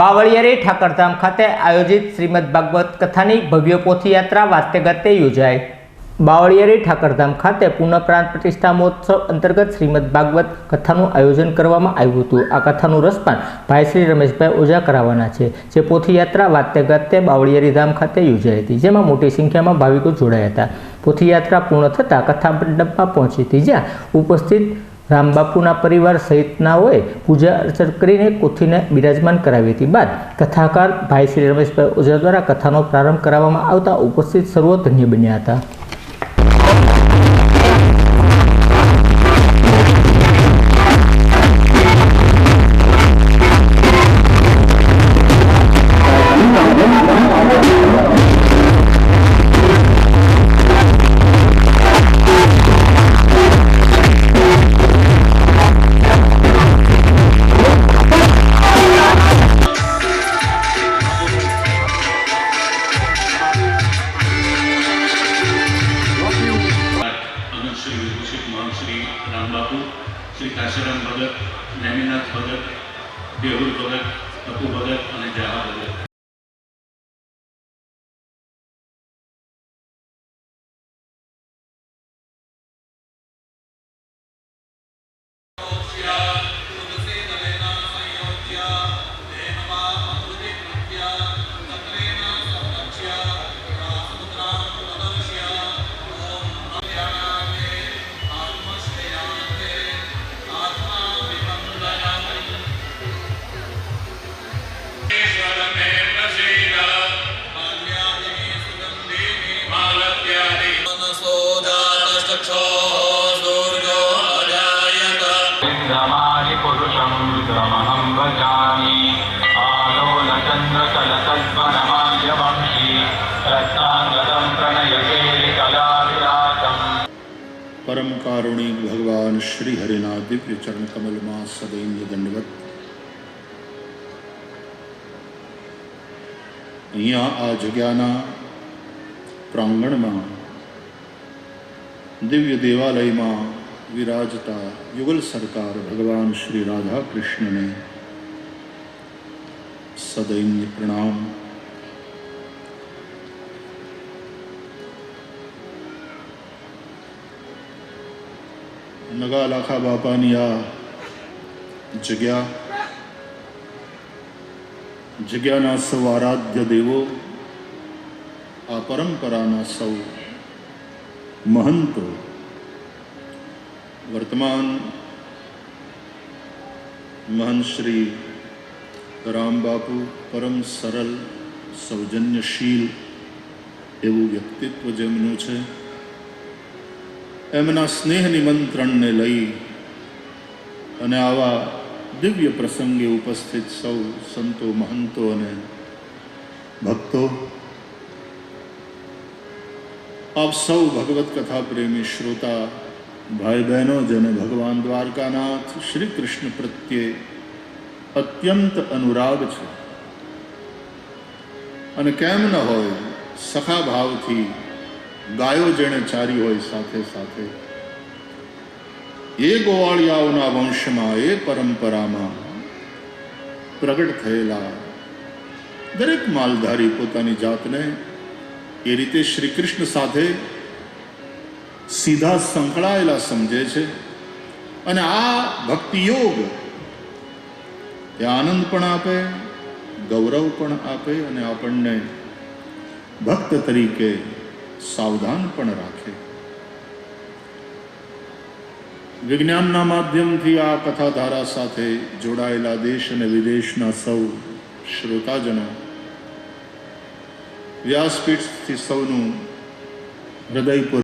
બાવળિયારી ઠાકરધામ ખાતે આયોજિત શ્રીમદ ભાગવત કથાની ભવ્ય પોથીયાત્રા વાસ્તે ગાતે યોજાઈ. બાવળિયારી ઠાકરધામ ખાતે પ્રાણ પ્રતિષ્ઠા મહોત્સવ અંતર્ગત શ્રીમદ ભાગવત કથાનું આયોજન કરવામાં આવ્યું હતું. આ કથાનું રસપાન ભાઈ શ્રી રમેશભાઈ ઓઝા કરાવવાના છે, જે પોથીયાત્રા વાતે ગાતે બાવળિયારી ધામ ખાતે યોજાઈ હતી, જેમાં મોટી સંખ્યામાં ભાવિકો જોડાયા હતા. પોથીયાત્રા પૂર્ણ થતાં કથા મંડપમાં પહોંચી હતી, જ્યાં ઉપસ્થિત રામબાપુના પરિવાર સહિતનાઓએ પૂજા અર્ચન કરીને કોથીને બિરાજમાન કરાવી હતી. બાદ કથાકાર ભાઈ શ્રી રમેશભાઈ ઓઝા દ્વારા કથાનો પ્રારંભ કરાવવામાં આવતા ઉપસ્થિત સર્વો ધન્ય બન્યા હતા. ભગત નેમિનાથ ભગત દેહુલ ભગત અપુ ભગત અને જાહા ભગત. पुरुषं विक्रमहं भजामि आलोलचन्द्रचलतद्वनमाल्यवंशी रत्नाङ्गदं प्रणयकेलिकलाविरातम् પરમ કારુણિક ભગવાન શ્રી હરિના દિવ્ય ચરણ કમલમાં સદૈન્ય દંડવત અહીંયા આ જગ્યાના પ્રાંગણમાં દિવ્ય દેવાલયમાં વિરાજતા યુગલ સરકાર ભગવાન શ્રી રાધા કૃષ્ણને સદૈન્ય પ્રણામ નગા લાખા બાપાની આ જગ્યા જગ્યાના સૌ આરાધ્ય દેવો આ પરંપરાના સૌ મહંતો વર્તમાન મહંત શ્રી રામબાપુ પરમ સરળ સૌજન્યશીલ એવું વ્યક્તિત્વ જેમનું છે, એમના સ્નેહ નિમંત્રણને લઈ અને આવા દિવ્ય પ્રસંગે ઉપસ્થિત સૌ સંતો, મહંતો અને ભક્તો, આપ સૌ ભગવત કથા પ્રેમી શ્રોતા ભાઈ બહેનો જેને ભગવાન દ્વારકાનાથ શ્રી કૃષ્ણ પ્રત્યે અત્યંત અનુરાગ છે અને કેમ ન હોય, સખા ભાવથી ગાયો જેણે ચારી હોય સાથે સાથે. એ ગોવાળિયાઓના વંશમાં, એ પરંપરામાં પ્રગટ થયેલા દરેક માલધારી પોતાની જાતને એ રીતે શ્રી કૃષ્ણ સાથે સીધા સંકળાયેલા સમજે છે. અને આ ભક્તિયોગ એ આનંદ પણ આપે, ગૌરવ પણ આપે અને આપણને ભક્ત તરીકે સાવધાન પણ રાખે. વિજ્ઞાનના માધ્યમથી આ કથાધારા સાથે જોડાયેલા દેશ અને વિદેશના સૌ શ્રોતાજનો વ્યાસપીઠથી સૌનું હૃદયપૂર્વક